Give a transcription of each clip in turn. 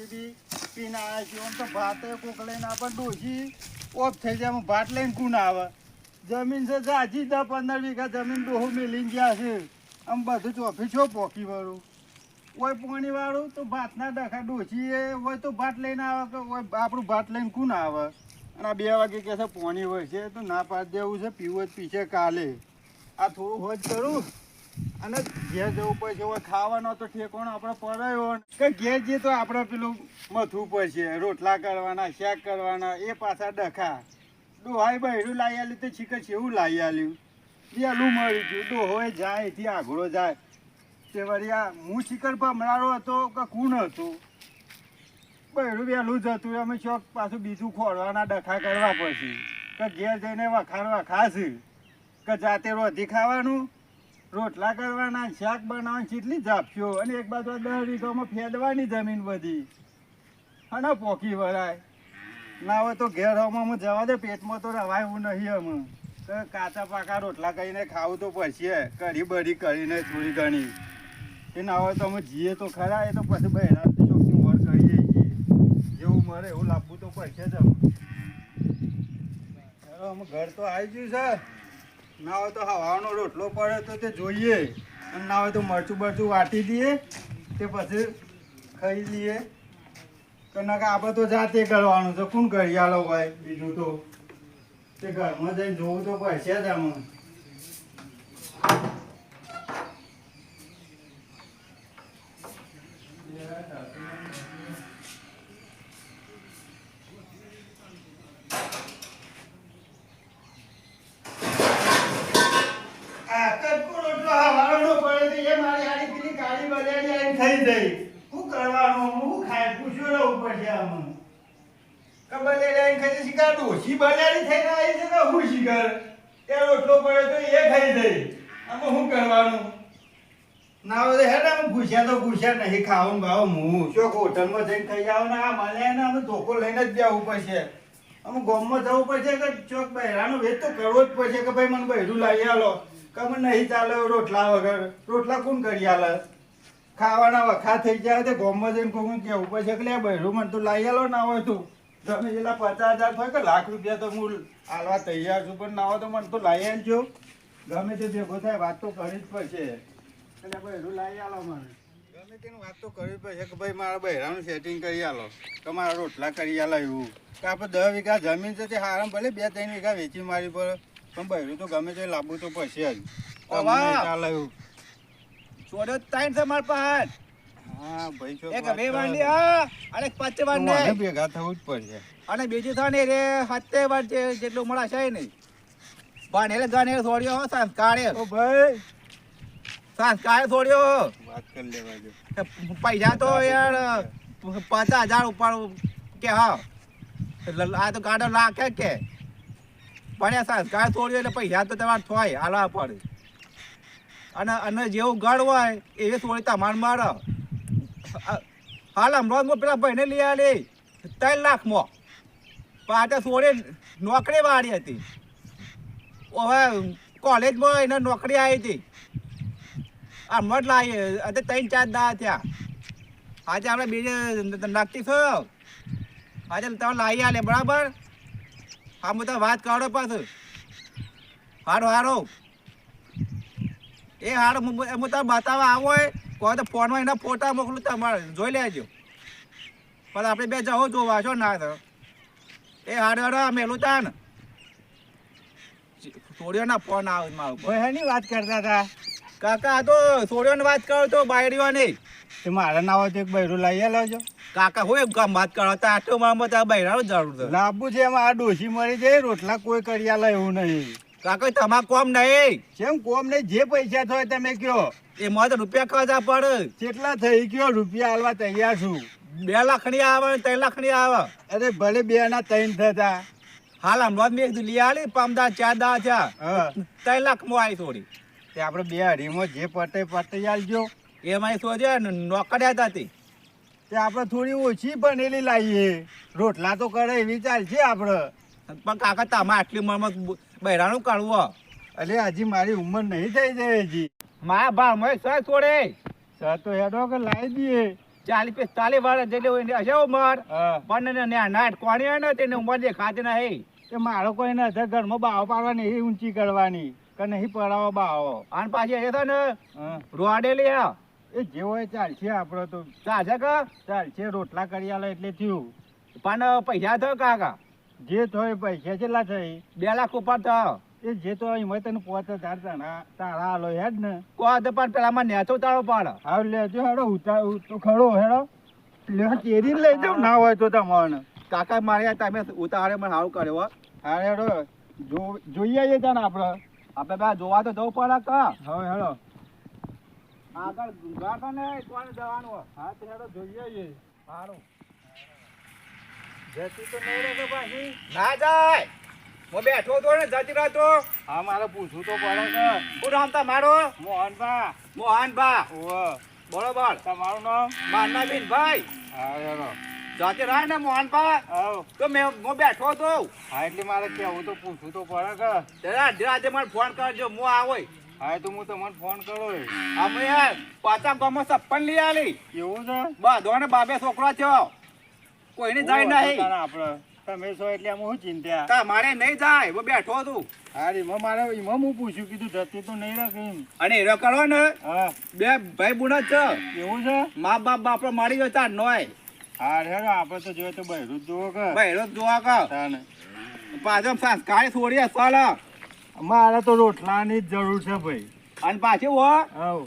JCB પીને આવ્યા છીએ. આમ તો ભાતે કોક લઈને આપણે ડોસી ઓફ થઈ જાય. આમાં ભાત લઈને કુણ આવે. જમીન છે સાચી દસ પંદર વીઘા જમીન ડોહો મેલીને ગયા છે. આમ બધું ચોફી છો પોકી વાળું. ઓય પાણી વાળું તો ભાતના ડખા ડોસી એ હોય તો ભાત લઈને આવે કે હોય આપણું ભાત લઈને કોણ આવે. અને આ બે વાગે કહે છે પાણી હોય છે તો ના પાડી દેવું છે, પીવું જ પીછે કાલે. આ થોડું હોજ કરું. અને ઘેર જવું પડશે હવે ખાવાનો તો ઠેકોણ આપણે પરાયો કે ઘેર જઈએ તો આપણે પેલું મથવું પડશે રોટલા કરવાના, શાક કરવાના, એ પાછા ડખા. ડોહાઈ બહેરું લાવી આલ્યું તો છીકર છે એવું લાવી આલ્યું પેલું મળી ગયું. ડોહોએ જાય, એથી આગળો જાય. તે વળી આ હું છીકર ભમરાળો હતો કે કુણ હતું? બહેરું વહેલું જ હતું. અમે ચોક પાછું બીજું ખોળવાના, ડખા કરવા પડશે. કે ઘેર જઈને વખાણ વખાશ. કે જાતે રોધી ખાવાનું રોટલા કરવાના, શાક બનાવવાની કેટલી ઝાપશો. અને એક બાજુ દસ વીઘામાં ફેદવાની જમીન બધી. અને પોકી વરાય ના હોય તો ઘેર હવામાં જવા દે, પેટમાં તો રવાય એવું નહીં અમે તો કાચા પાકા રોટલા કરીને ખાવું તો પડશે. કઢી બરી કરીને થોડી ઘણી. એ ના હોય તો અમે જીએ તો ખરા, એ તો પછી બહેરા ચોખ્ખી મોર કરીએ જેવું મરે એવું લાવવું તો પડશે જ અમે ઘર તો આવી ગયું છે. ના હોય તો હવાનો રોટલો પડે તો તે જોઈએ. અને ના હોય તો મરચું બરચું વાટી દઈએ, તે પછી ખાઈ લઈએ. તો ના આપણે તો જાતે કરવાનું છે. કોણ કરી આલો ભાઈ બીજું તો. તે ઘરમાં જઈને જોવું તો પડશે જ આમાં આ કટકો રોટલો હવારનો પડે તો એ મારી આડી પેલી કાળી બજારી આઈને થઈ જઈ શું કરવાનું હું ખાય પૂછ્યો રહું પડશે આમાં કે બજારી આઈને ખાઈ જઈ શિકાર ડોશી બજારી થઈને આવી છે કે હું શિકાર એ રોટલો પડે તો એ ખાઈ જઈ આમાં શું કરવાનું ના હોય તો હેડ આમ પૂછ્યા તો પૂછ્યા નહીં ખાવું ભાવ હું. શું હોટલમાં જઈને ખાઈ આવો ને આ મને ને અમે ધોકો લઈને જ જવું પડશે. અમે ગોમમાં જવું પડશે કે ચોક બહેરાનો વેચ તો કરવો જ પડશે કે ભાઈ મને બહેરું લાવી આલો. કે મને નહીં ચાલે રોટલા વગર. રોટલા કોણ કરી આલે? ખાવાના વખા થઈ જાય તો ગોમમાં જઈને કોઈ કેવું પડશે કે બહેરું મને તો લાવી આલો ના હોય તું. તમે એટલા પચાસ હજાર થાય કે લાખ રૂપિયા તો હું હાલવા તૈયાર છું, પણ ના હોય તો મને તો લાવી આલજો. ગમે તે ભેગો થાય, વાત તો કરવી જ પડશે. એટલે બહેરું લાવી આલો મને. ગમે તેની વાત તો કરવી પડશે કે ભાઈ મારા બહેરાનું સેટિંગ કરી આલો. તમારા રોટલા કરી આલો એવું. કે આપણે દસ વીઘા જમીન છે તે હારામ ભલે બે ત્રણ વીઘા વેચી મારી પર પણ બહેરું તો ગમે તે લાવવું તો પડશે જ. ઓ તમને વાહ. ચાલે એવું. ચોર્યો ત્રણ છે મારા પાસે. હા ભાઈ છો એક બે વાંડી આ અને પાંચે વાંડી ભેગા થવું જ પડશે. અને બીજું થાય ને રે સાતે વાર જેટલું મળશે નહીં. પણ એટલે થોડ્યો સંસ્કારે. ઓ ભાઈ. સંસ્કારે છોડ્યો પૈસા તો યાર, પચાસ હજાર ઉપર કે હા. આ તો ગાડો લાખે કે. પણ એ સંસ્કાર છોડ્યો એટલે પૈસા તો તમારે થોય હાલવા પડે. અને અને જેવું ગળ હોય એવી થોડી તમાર મારે. હાલ હું પેલા ભાઈને લઈ આલી. ત્રણ લાખમાં. તો છોડી નોકરી વાળી હતી. હવે કોલેજમાં એને નોકરી આવી હતી. હમણાં મઠ લાવીએ અત્યારે ત્રણ ચાર દા ત્યાં આજે આપણે બીજે નક્કી થયો. આજે તમે લાવી આલે, બરાબર? હા હું તો વાત કરો પાછું. હારો હારો. એ હારો, હું તમે બતાવવા આવો હોય, કોઈ તો ફોનમાં એના ફોટા મોકલું તમારે. જોઈ લેજો. પણ આપણે બે જવો જોવા છો ના તો. એ હારો, હારું મેલું તા ને સોડિયોના ફોન આવે મારું વાત કરતા હતા? કાકા આ તો સોડિયોની વાત કરો તો બાયડીઓ નહીં. તે મારા ના હોય તો એક બૈરું લઈ લાવજો કાકા હું એમ કામ વાત કરો તો આટલો મારામાં તો બૈરાનો જરૂર છે. લાંબુ છે એમાં આ ડોસી મરી જાય રોટલા કોઈ કરી આલે એવું નહીં. કાકા તમારે કોમ નહીં. કેમ કોમ નહીં જે પૈસા થાય તમે કયો એમાં તો રૂપિયા ખર્ચા પડે. કેટલા થઈ ગયો રૂપિયા હાલવા તૈયાર છું. બે લાખની આવે ત્રણ લાખની આવે. અરે ભલે બે ના ત્રણ થતા. હાલ હમણાં મેં લઈ આલી પામદાર ચાર દા છે. હા. ત્રણ લાખમાં આવી થોડી તે આપણે બે અઢીમાં જે પટે પટે આલજો. એમાં શું છે? નોકડ્યા હતી. તે આપણે થોડી ઓછી બનેલી લાવીએ રોટલા તો કરે એવી ચાલશે આપણે. પણ કાકા તમે આટલી ઉંમરમાં બહેરાનું કાઢવો. એટલે હજી મારી ઉંમર નહીં થઈ જાય હજી. મારા ભાવ મેં સર છોડે. સર તો હેડો કે લાવી દઈએ. ચાલી પિસ્તાલીસ વર્ષ જેટલી હોય હશે ઉંમર. પણ ને નાટ કોણી હોય ને તેને ઉંમર દેખાતી નહીં. તે મારો કોઈ નથી ઘરમાં બાવ પાડવાની એ ઊંચી કરવાની. કે નહીં પડાવો બાવો? અને પાછી એ ને. રોડેલી હે એ જેવો હોય ચાલશે આપણો તો. સાચે કે? ચાલશે રોટલા કરી આલે એટલે થયું. પણ પૈસા થયો કાકા? જે થયો પૈસા કેટલા થઈ બે લાખ ઉપર થયો એ જે તો એમાં તને પોચ હજાર જણા તારા આલો હેડ ને. તો પણ પેલા માં નેચો તાળો પાડ. હવે લેજો હેડો ઉતાર તો ખડો હેડો. લે કેરી લઈ જાવ ના હોય તો તમારે. કાકા મારે તમે ઉતારે મને આવું કર્યો હા. હેડો જો જોઈએ છે તાને આપણે. આપણે બે જોવા તો જવું પડે કા? હવે હેડો. આગળ ગાતો ને કોને જવાનું? હા તે હેડો જોઈએ સારું. જતી તો નહીં રહેતો પાછી? ના જાય. હું બેઠો હતો ને જતી રહેતો હા મારે પૂછવું તો પડે કે? શું નામ તમારો મોહનભા મોહનભા ઓ બરોબર તમારું નામ? માનનાબેન ભાઈ હા હેડો. જતી રાહ ને મોહનભા આવ. તો મેં હું બેઠો હતો હા એટલે મારે કેવું તો પૂછવું તો પડે કે. ત્યારે આજે મને ફોન કરજો હું આવો હા તો હું તમને ફોન કરો અમે પાછા ગામમાં સપ્પન લઈ આલી. એવું છે? બધો ને બાબે છોકરો થયો કોઈને જાય નહીં. આપણે તમે છો એટલે હું ચિંતા તમારે નહીં જાય હું બેઠો તું હા એમાં મારે એમાં હું પૂછ્યું કીધું જતી તો નહીં રાખ એમ. અને એરો કરો ને. હા. બે ભાઈ જ છે. એવું છે? મા બાપ બાપડો મારી તાર નોય. હા આપણે તો જોઈએ તો બહેરું જ કે. ભાઈ એરો જોવા કા. તાને. પાછો સંસ્કારી છોડી અસલ મારે તો રોટલાની જ જરૂર છે ભાઈ. અને પાછી આવ.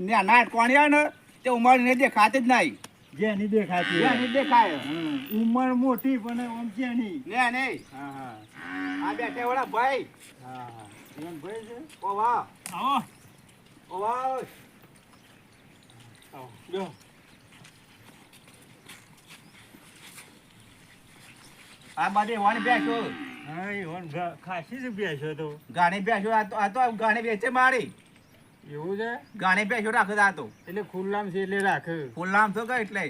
નાના અટકોણ્યા ને તે ઉંમર ને દેખાતી જ નહીં. જેની દેખાતી જે નહીં દેખાય. ઉંમર મોટી પણ આમ જેની. ને ને હા હા. આ બેઠે વડા ભાઈ. હા હા. એમ ભાઈ છે? ઓ વાહ આવો. ઓ વાહ આવો. લ્યો. આ બધી વણ હા ઘા- ખાસી જ બેસ્યો તો. ગાણી બેઠો આ તો આ તો ગાણી બેચે મારી. એવું છે? ગાણે બેઠો રાખે આ તો એટલે ખુલ્લામ છે એટલે રાખે. ફૂલ તો કે એટલે.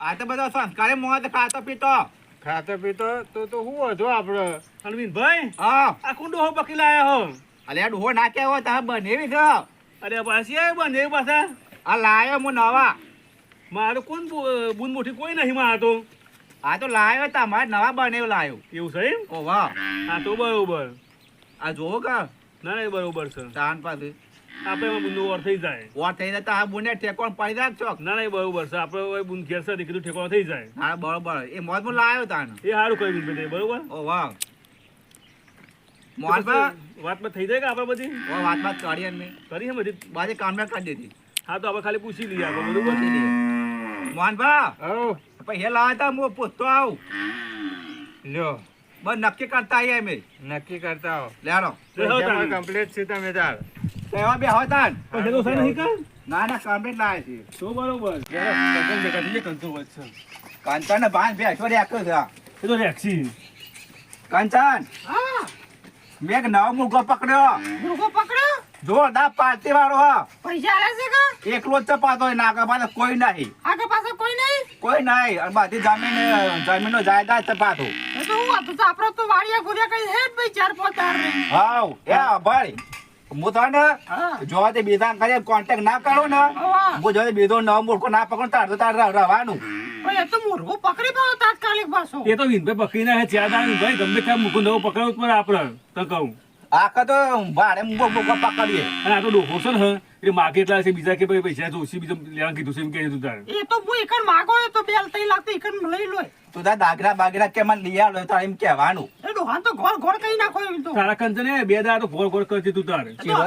આ તો બધો સંસ્કારી મોત ખાતો પીતો. ખાતો પીતો તો તો શું હતો આપણે અરવિંદભાઈ હા. આ કુંડો હો બકી લાયા હો? અલે આ ડોહો નાખ્યા હોય તમે બનેવી ગયો અરે પાછી આવી બંધ પાછા? આ લાયો મો નવા. મારું કોણ બુન મોટી કોઈ નહીં મારા તો આ તો લાયો તમારે નવા બનેવ લાયો. એવું છે એમ? ઓ વાહ. હા તો બરોબર. આ જોવો કા? ના ના એ બરોબર છે. તાન પાસે આપણે એમાં બુંદો વાર થઈ જાય. ઓર થઈ તો આ બુને ઠેકોણ પડી રાખજો ના ના એ બરોબર છે. આપણે હવે બુન ઘેર છે કીધું ઠેકાણો થઈ જાય. હા બરોબર. એ મોજ હું લાયો તાન. એ સારું કહી દીધું બધે બરોબર? ઓ વાહ. બા. વાતમાં થઈ જાય કે આપણે બધી? ઓ વાત વાત કરી મેં કરી છે બધી? બાજે કામના કરી દીધી. હા તો આપણે ખાલી પૂછી લઈએ આપણે બરોબર? હો પૈસા લાવ્યા તા હું પૂછતો આવું. લ્યો બસ નક્કી કરતા આવીએ અમે. નક્કી કરતા હો લેડો તાન. કમ્પ્લીટ છે તમે તાર. એવા બે હોય તાન પછી તો છે નહીં કાં? ના ના કમ્પ્લીટ લાવે છે તો બરોબર. કંચન ને ભાન બે અઠવાડિયે આપ્યો છે. એ તો રેક્સી. કંચન મેં એક નવો મુર્ગો પકડ્યો. મુર્ગો પકડ્યો? જોરદાર પાર્ટી વાળો હા. પૈસા આલે છે કે? એકલો જ ચપાતો હોય નાકા પાસે કોઈ નહીં. આગળ પાસે કોઈ નહીં? કોઈ નહીં. અને બધી જમીન જમીનનો જાયદાદ ચપાતો. એ તો હું હતું તો આપણે તો વાડિયા ગુરિયા કઈ હે ભાઈ ચાર પાંચ દાર રે હાવ. એ ભાઈ હું તો ને હા. જો તે બીજા કરે કોન્ટેક્ટ ના કરો ને. હું જો બીજો નવો મૂર્ખો ના પકડો તાર તો તાર રહેવાનું એ તો મુર્ગો પકડી પડો તાત્કાલિક પાછો. એ તો વિનભાઈ પકડી ના ચાર દાણ ભાઈ ગમે ત્યાં મૂકું નવું પકડવું પડે આપણે તો કહું. આખા તો ભાડે પકડીએ અને આ તો ડોહો છે ને એટલે માગે એટલા છે બીજા કે ભાઈ પૈસા જોશી બીજો લેવાનું કીધું છે એમ કે તું તારે. એ તો હું એકણ માગો તો બે તઈ લાગતો એકણ લઈ લો. તું તાર દાગરા બાગરા કે મને લઈ આલો તો એમ કહેવાનું. એ ડોહાન તો ઘોર ઘોર કઈ નાખો એમ તો. તારા કંચે બે દાડા તો ગોળ ગોળ કરતી તું તારે. ચીરો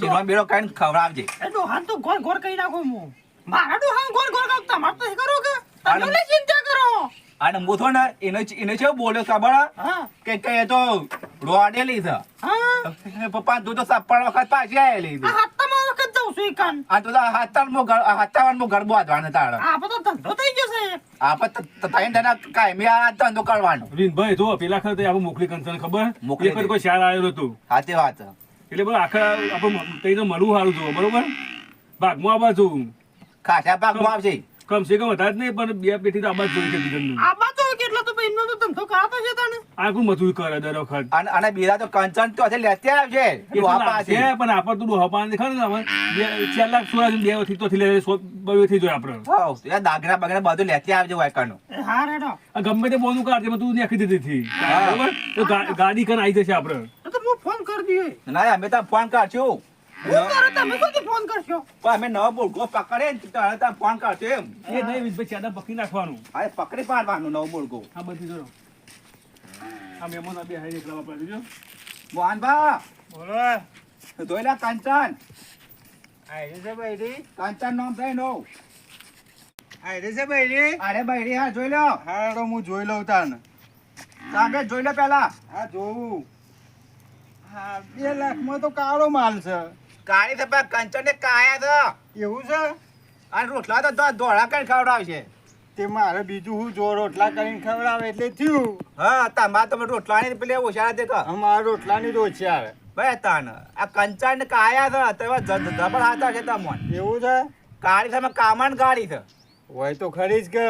ચીરો બેરો કાઢીને ખવડાવજે. એ ડોહાન તો ઘોર ઘોર કઈ નાખો હું. મારા ડોહાન ઘોર ઘોર તમારે તો કરો કે? તમે ચિંતા કરો. ને એને એને છે બોલ્યો ખબર હે? કે કે તો રોડેલી છે. હા. પપ્પા તું તો સપ્પણ વખત પાછી આવેલી આ હાથમાં વખત જઉં છું એકણ આ તો હાથાણ હાથાવન મો ગરબો હાથવાનો તારે આ બધો ધંધો થઈ ગયો છે આપણે તઈને તેના કાયમી આ ધંધો કરવાનો વિનભાઈ જો પેલા ખર આપણે મોકલી કંચન ખબર મોકલી એક કોઈ શાળ આવેલો હતું સાચી વાત એટલે બધું આખા આપણે તઈ તો મળવું સારું જોવો બરોબર ભાગમાં આવવા જોવું ખાસા ભાગમાં આવશે કમ સે કમ વધારે જ નહીં પણ બે પેટી તો આબાદ જોઈ છે બીજાનું આ બાજુ કેટલો તો ભાઈ એમનો તો ધંધો કરાતો છે તને? આ કોણ મજૂરી કરે દર વખત? અને અને બીજા તો કંચન તો છે લેતે આવજે એ વાપા છે પણ આપણ તો દેખાડે ને હવે બે ચાર લાખ સોળા બેથી તો થી લે સો બેથી જો આપણે. હાઉ, એ દાગરા બગરા બધું લેતે આવજે વાયકાનું. હા રેડો. આ ગમે તે બોનું કાઢ તું નાખી દીધી હતી. બરાબર? તો ગાડી કન આવી જશે આપણે. તો હું ફોન કરી દઈએ. ના અમે તો ફોન કરશું. હું કરે તમે ફોન કરશો? પણ અમે નવો બોલકો પકડે ને તો હવે તમે ફોન કરશો એમ. એ નહીં વિજભાઈ ચાદા પકડી નાખવાનું. અરે પકડી પાડવાનું નવો બોલકો આ બધી જો આ મહેમાન બે હાઈ એકલા વાપરે જો મોહનભા બોલો. જોઈ લે કંચન. આયરે છે બૈરી. કંચન નામ થાય નો આયરે છે બૈરી. અરે બૈરી હા જોઈ લો. હા હેડો હું જોઈ લઉં તાન. સાંભળે જોઈ લો પેલા હા જોવું હા બે લાખમાં તો કાળો માલ છે. કાળી છે પણ કંચન ને કાયા છે. એવું છે? અને રોટલા તો ધોળા કરી ખવડાવશે. તે મારે બીજું હું જો રોટલા કરીને ખવડાવે એટલે થયું. હા તમારે તમે રોટલાની પેલી ઓછા દે તો. અમારા રોટલાની તો ઓછા આવે. ભાઈ તાન આ કંચન ને કાયા છે તો જબર હાથા છે તમને. એવું છે? કાળી છે કામણ ગાડી છે. હોય તો ખરી જ કે.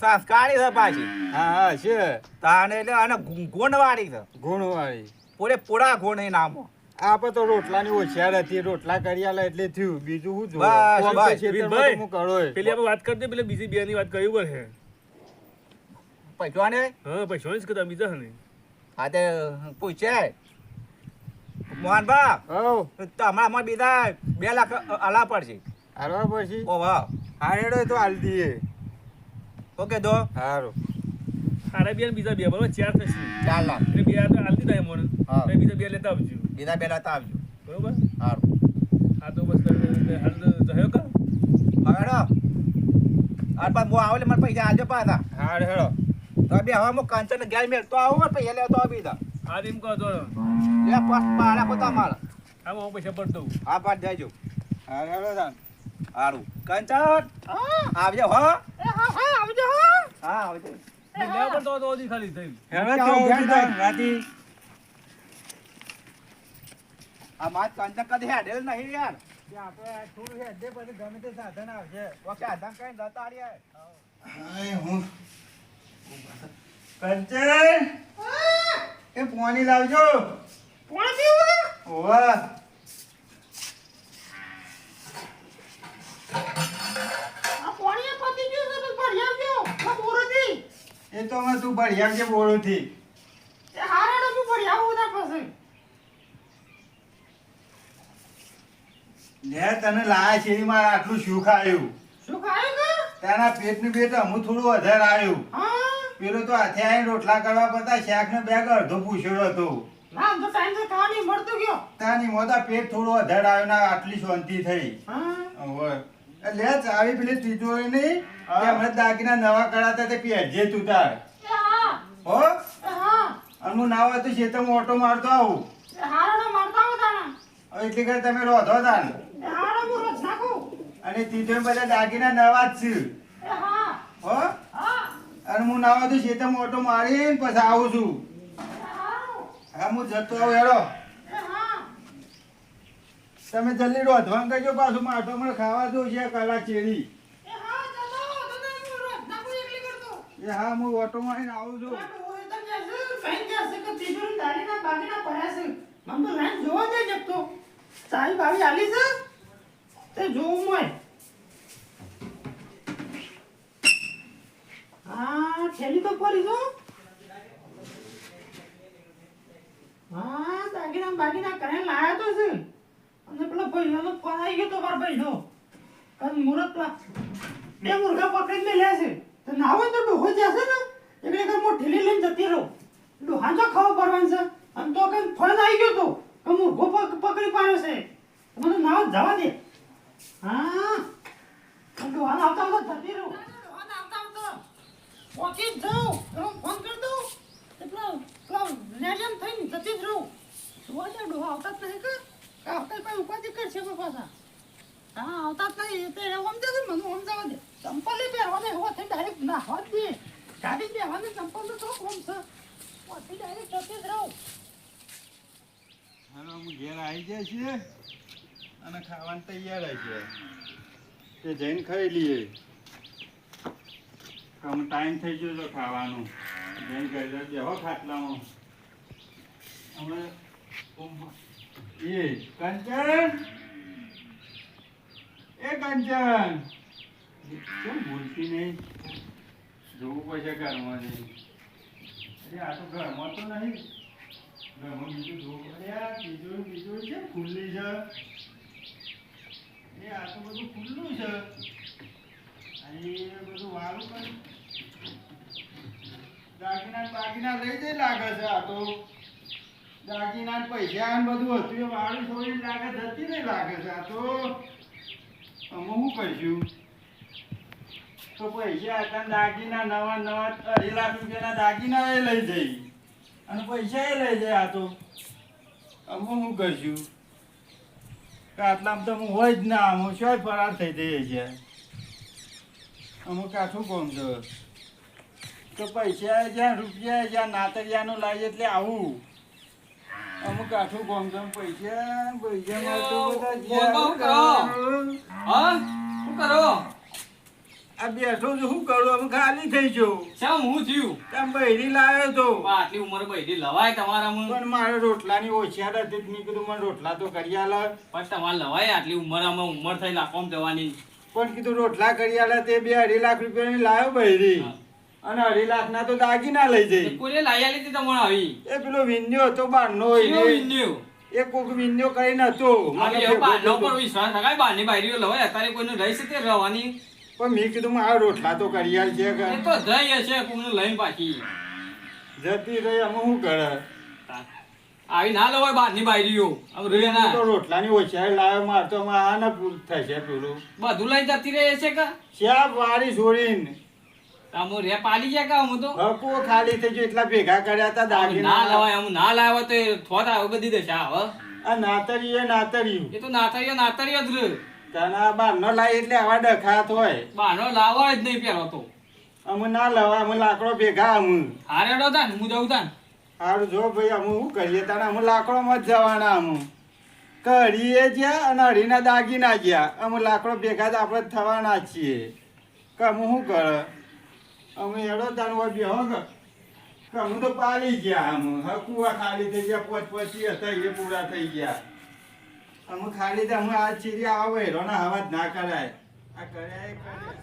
સંસ્કારી છે પાછી. હા હા છે. તાને એટલે અને ગુણવાળી છે. ગુણવાળી. પૂરે પૂરા ગુણ નામો. આપણે તો રોટલાની હોશિયાર હતી રોટલા કરી આલે એટલે થયું. બીજું હું બસ, બસ, વીરભાઈ. હું કરોય પેલી આપણે વાત કરते પેલે બીજી બે ની વાત કરી ઉપર છે પૈસા ને હા પૈસા જ કદા બીજા ને હા તે પૂછે. મોહનભા હવ. તમારા અમાર બીજા બે લાખ આલા પડશે. હારવા પછી ઓ વાહ. હારેડો તો હાલ દઈએ ઓકે દો હારો. સારા બે ને બીજા બે બરોબર ચાર થશે. ચાર લાખ. એટલે બે આ તો હાલતી થાય મને હા. બીજા બે લેતા આવજો. બીજા બે તો આવજો. બરોબર? સારું આ તો બસ તો જયો કા હવે આ પણ મો આવો એટલે મને પૈસા આલજો પાછા. હાર હેડો તો બે હવે મો કાંચન ગેલ મેલ તો આવું મને પૈસા લેતો આવો બીજા આ એમ કહો તો. લે પાસ પાડા પોતા તમારા આમાં હું પૈસા પડતો આ પાડ દેજો હા હેડો તાન સારું કાંચન! હા? આવજો હો. એ હા હા આવજો હા. હા આવજો. લેવા પણ તો તો ખાલી થઈ. હેડો તો રાતી આ માર કંચન કદી હેડેલ નહીં યાર. કે આપણે થોડું હેડે પછી ગમે તે સાધન આવશે. ઓકે આધાર કઈ જતા રહ્યા આય હું કંચન? એ પાણી લાવજો. કોણ પીવું ઓવા આ પાણી પતી ગયું છે તો ભરી આવજો આ બોરોથી. એ તો અમે તું ભરી આવજે બોરોથી. એ હા રેડો હું ભરી આવું તાર પાસે લે તને લાયા છે મારે આટલું શું ખાયું શું ખાયું કે? તારા પેટનું પેટ અમુક થોડું વધારે આવ્યું. પેલો તો હાથે આવીને રોટલા કરવા પડતા શાક ને બેગ અડધો પૂછ્યો હતો. ના તો ટાઈમ તો ખાવાની મળતું ગયો. તાની મોટા પેટ થોડો વધારે આવ્યો ને આટલી શાંતિ થઈ. હા. લે ચાવી પેલી તિજોરી નહીં. કે હમણાં દાગીના નવા કરાતા તે પહેરજે તું તાર. હા. હો? અને હું. ના હોય તો ખેતરમાં ઓટો મારતો આવું. તાણા એટલી તમે રોધો તાન અને તિજોરી બધા દાગીના નવા જ છે. હો? અને હું નાવા તો ખેતરમાં ઓટો મારીને પછી આવું છું. હા, હું જતો આવું, હેડો. તમે જલ્દી રોધવાનું કરજો, પાછું માટો મને ખાવા દો છે કલા ચેરી એ હા, હું ઓટો મારીને આવું છું. સારી ભાવી આલી છે? તે જોવું મોય હા થેલી તો ફરી છો હા, દાગીના બાગીના કરે લાયા તો છે. અને પેલો ભાઈનો ફોન આવી ગયો તો મારા ભાઈનો. કારણ મુરત પેલા બે મુર્ગા પકડીને લે છે. તો ના હોય તો ડોહો જશે ને? એટલે કે હું ઠેલી લઈને જતી રહું. ડોહા જો ખાવા પડવાનું છે. અને તો કઈ ફળ આવી ગયો તો કે મુર્ગો પકડી પાડ્યો છે. મને ના જવા દે. હા. ડોહાને આવતા આવતા જતી રહું આવતા આવતા પહોંચી જ જાઉં. હું ફોન કરી દઉં. એટલે પેલા લેડિયમ થઈને જતી જ રહું. જોવા દે ડોહા આવતા જ નહીં કે? આવતા કોઈ ઉપાધિ કરશે કોઈ પાછા? હા આવતા જ નહીં તે એમ દે મને સમજાવવા દે. ચંપલ પહેરવાને થઈ ડાયરેક્ટ ના જ દે. ગાડી બેહવાને ચંપલ તો થોડુંક ઓમ છે હોવાથી ડાયરેક્ટ જતી જ રહું. હાલો હું ઘેર આવી જાય છે. અને ખાવાનું તૈયાર છે. તે જઈને ખાઈ લઈએ. આમ ટાઈમ થઈ ગયો તો ખાવાનું. જઈને જઈને બેહો ખાટલામાં. અમે એ કંચન? એ કંચન! કેમ ભૂલતી નહીં? જોવું પડશે ઘરમાં નહીં અરે, આ તો ઘરમાં તો નહીં. ઘરમાં બીજું જોવું અરે આ બીજું બીજું છે ખુલ્લી છે? એ આ બધું ખુલ્લું છે. અહીં બધું વાળું પણ દાગીના લઈ જઈ લાગે છે આ તો. દાગીના પૈસા ને બધું હતું વાળું છોડીને લાગે, જતી નહીં લાગે છે આ તો. અમે શું કહીશું તો પૈસા હતા દાગીના નવા નવા અઢી લાખ રૂપિયાના દાગીના એ લઈ જઈ. અને પૈસા એ લઈ જાય આ તો. અમે શું કરીશું? કે આટલામાં તો હું હોય જ ના હું શું ફરાર થઈ જઈએ છીએ. અમુક કાઠું કોમ છો. તો પૈસા જ્યાં રૂપિયા જ્યાં નાતરિયાનું લાવીએ એટલે આવું. અમુક કાઠું કોમ છો. પૈસા પૈસા શું કરો? આ બેઠો છું શું કરું? અમે ખાલી થઈ ગયો શેમ હું થયું? ત્યાં બૈરી લાવ્યો તો. આટલી ઉંમર બધી લવાય તમારામાં? પણ મારે રોટલાની ઓછિયાર હતી મેં કીધું મને રોટલા તો કરી આલે. પણ તમારે લવાય આટલી ઉંમરમાં ઉંમર થઈ લાખોમ જવાની. પણ કીધું રોટલા કરી આલે તે બે અઢી લાખ રૂપિયાની લાવ્યો બૈરી. અને અઢી લાખના તો દાગીના લઈ જઈ. કોઈને લાઈ આલી હતી તમારે આવી? એ પેલો વિન્યો હતો બારનો એ વિન્યો? એ કોક વિન્યો કરીને હતો. મને બહારનો થયો. પર વિશ્વાસ રખાય, બારની બાયરીઓ લવાય અત્યારે કોઈ રહી શકે રહેવાની? પણ મેં કીધું આ રોટલા તો કરી આલ છે કે તો જઈ હશે કોઈને લઈને પાછી. જતી રહી અમે શું કરે? આવી ના લવાય બહારની બાયરીઓ આમ રહે ના. તો ના રોટલાની ઓછા લાવ્યો માર તો આ ના પૂરું થશે પેલું. બધું લઈને જતી રહે છે કે? શ્યા વાળી છોડીને. આમ રે પાડી ગયા કે આમ તો? હકો ખાલી થઈ ગયો એટલા ભેગા કર્યા હતા દાગી ના લવાય આમ ના લાવે તો થોડા બધી દશા હવે આ નાતરીએ નાતરીયું. એ તો નાતરીઓ નાતરીઓ જ રહે તના બાનો ન લાય એટલે આવા ડખાત હોય. બહારનો લાવો જ નહીં પેલો તો. અમે ના લાવવા અમે લાકડો ભેગા અમે હારે ડો તાન હું જઉં તાન. સારું જો ભાઈ અમે શું કરીએ? તાણે અમે લાકડોમાં જ જવાના અમે. કરીએ જ્યાં અને હરીના દાગીના ગયા. અમે લાકડો ભેગા જ આપણે થવાના છીએ. કે અમે શું કરે? અમે એડો તાણ હોય બેહો કે કે અમે તો પાલી ગયા અમે. હકુવા કુવા ખાલી થઈ ગયા પોચ પોચી હતા એ પૂરા થઈ ગયા. અમે ખાલી તો અમે આ ચીરી આવો હેરોના આવાજ જ ના કરાય. આ કર્યા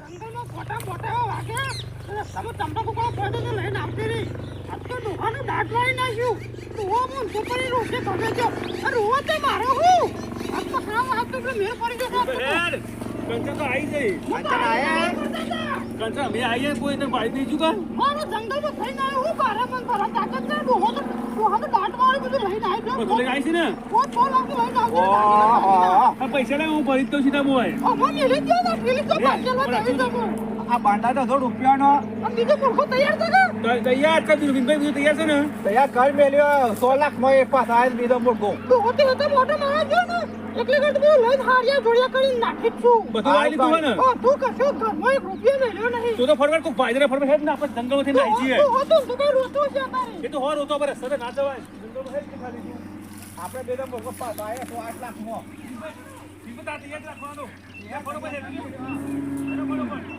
જંગલમાં મોટા મોટા વાગ્યા. અને તમે તંબાકુ કોઈ પડ્યો તો લઈને આવતી રહી. આજ તો ડોહાનું દાંત વાળી નાખ્યું હું તો પડી રોટલી ભગે ગયો આ ડોહો તે મારો હું. આજ તો ખાવા આજ તો મેળ પડી ગયો આજ તો. યાર કંચન તો આવી જઈ. હું તો આયા. કંચન અમે આવીએ કોઈ એને બાળી નહીં ચૂકા મારો જંગલમાં થઈને આવ્યો હું બારે મન ભરા તાકાત ને ડોહો તો પૈસા હું ભરી જ દઉં સીધા મોય આ તો સો રૂપિયાનો બીજો મૂર્ખો તૈયાર છે ને? તો તૈયાર કર દીધું વિનભાઈ બધું તૈયાર છે ને? તૈયાર કર મેલ્યો સો લાખમાં એક પાસ આવે બીજો ડોહો તે હતો મોટો મારા ગયો ને એટલે કે બધું લઈ હારિયા જોડિયા કરી નાખી છું. બધું આવી લીધું ને? ઓ તું કશો ઘરમાં એક રૂપિયો મેલ્યો નહીં. તું તો ફરવાર કો ભાઈ ફરવા હેડ ને આપણે જંગલમાંથી નાઈ છીએ તું હતો તો કઈ રોતો છે તારે એ તો હો રોતો પર સરે ના જવાય. જંગલમાં હેડ કે ખાલી. આપણે બે તો મૂર્ખો પાસ આવે તો આઠ લાખમાં. માં રાખવાનું. એ બરોબર બરોબર